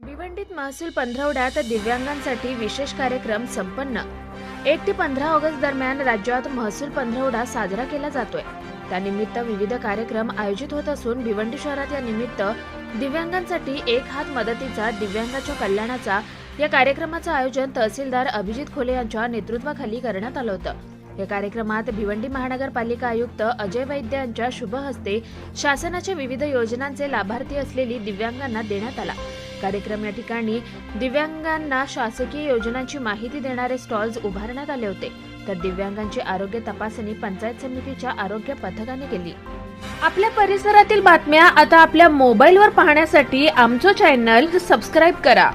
भिवंडीत महसूल पंधरवड्यात दिव्यांगांसाठी विशेष कार्यक्रम संपन्न. एक ते पंधरा ऑगस्ट दरम्यान राज्यात महसूल पंधरवडा साजरा केला जातोय. त्यानिमित्त विविध कार्यक्रम आयोजित होत असून भिवंडी शहरात या निमित्त दिव्यांगांसाठी एक हात मदतीचा दिव्यांगाच्या कल्याणाचा या कार्यक्रमाचं आयोजन तहसीलदार अभिजित खोले यांच्या नेतृत्वाखाली करण्यात आलं होतं. या कार्यक्रमात भिवंडी महानगरपालिका आयुक्त अजय वैद्य यांच्या शुभ हस्ते शासनाच्या विविध योजनांचे लाभार्थी असलेली दिव्यांगांना देण्यात आला. कार्यक्रम या ठिकाणी दिव्यांगांना शासकीय योजनांची माहिती देणारे स्टॉल्स उभारण्यात आले होते. तर दिव्यांगांची आरोग्य तपासणी पंचायत समितीच्या आरोग्य पथकाने केली. आपल्या परिसरातील बातम्या आता आपल्या मोबाईलवर पाहण्यासाठी आमचं चॅनल सबस्क्राईब करा.